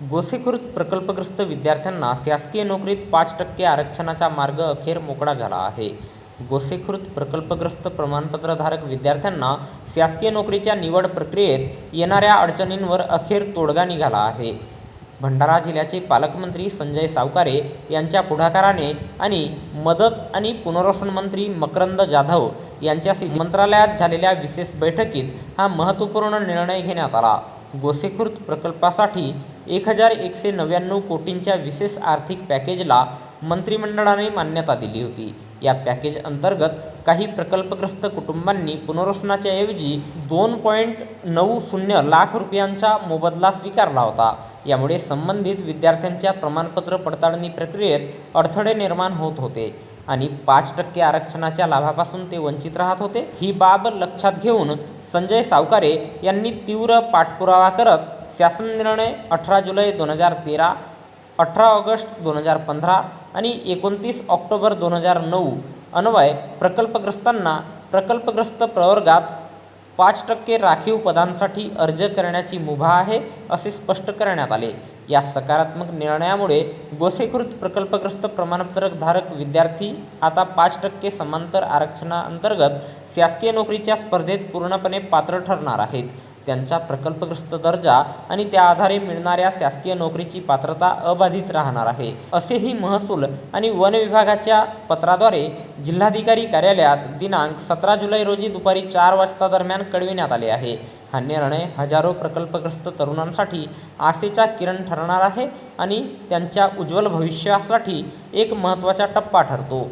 गोसेखुर्द प्रकल्पग्रस्त विद्यार्थ्यांना शासकीय नोकरीत पाच टक्के आरक्षणाचा मार्ग अखेर मोकळा झाला आहे. गोसेखुर्द प्रकल्पग्रस्त प्रमाणपत्रधारक विद्यार्थ्यांना शासकीय नोकरीच्या निवड प्रक्रियेत येणाऱ्या अडचणींवर अखेर तोडगा निघाला आहे. भंडारा जिल्ह्याचे पालकमंत्री संजय सावकारे यांच्या पुढाकाराने आणि मदत आणि पुनर्वसन मंत्री मकरंद जाधव यांच्याशी मंत्रालयात झालेल्या विशेष बैठकीत हा महत्त्वपूर्ण निर्णय घेण्यात आला. गोसेखुर्द प्रकल्पासाठी एक हजार एकशे नव्याण्णव कोटींच्या विशेष आर्थिक पॅकेजला मंत्रिमंडळाने मान्यता दिली होती. या पॅकेज अंतर्गत काही प्रकल्पग्रस्त कुटुंबांनी पुनर्वसनाच्या ऐवजी दोन पॉईंट नऊ शून्य लाख रुपयांचा मोबदला स्वीकारला होता. यामुळे संबंधित विद्यार्थ्यांच्या प्रमाणपत्र पडताळणी प्रक्रियेत अडथळे निर्माण होत होते आणि पाच टक्के आरक्षणाच्या लाभापासून ते वंचित राहत होते. ही बाब लक्षात घेऊन संजय सावकारे यांनी तीव्र पाठपुरावा करत शासन निर्णय अठरा जुलै दोन हजार तेरा अठरा ऑगस्ट दोन हजार पंधरा आणि एकोणतीस ऑक्टोबर दोन हजार नऊ. अन्वय प्रकल्पग्रस्तांना प्रकल्पग्रस्त प्रवर्गात पाच टक्के राखीव पदांसाठी अर्ज करण्याची मुभा आहे असे स्पष्ट करण्यात आले. या सकारात्मक निर्णयामुळे गोसेकृत प्रकल्पग्रस्त प्रमाणपत्रकधारक विद्यार्थी आता पाच टक्के समांतर आरक्षणाअंतर्गत शासकीय नोकरीच्या स्पर्धेत पूर्णपणे पात्र ठरणार आहेत. त्यांचा प्रकल्पग्रस्त दर्जा आणि त्या आधारे मिळणाऱ्या शासकीय नोकरीची पात्रता अबाधित राहणार आहे. असेही महसूल आणि वन विभागाच्या पत्राद्वारे जिल्हाधिकारी कार्यालयात दिनांक सतरा जुलै रोजी दुपारी चार वाजता दरम्यान कळविण्यात आले आहे. हा निर्णय हजारो प्रकल्पग्रस्त तरुणांसाठी आशेचा किरण ठरणार आहे आणि त्यांच्या उज्ज्वल भविष्यासाठी एक महत्त्वाचा टप्पा ठरतो.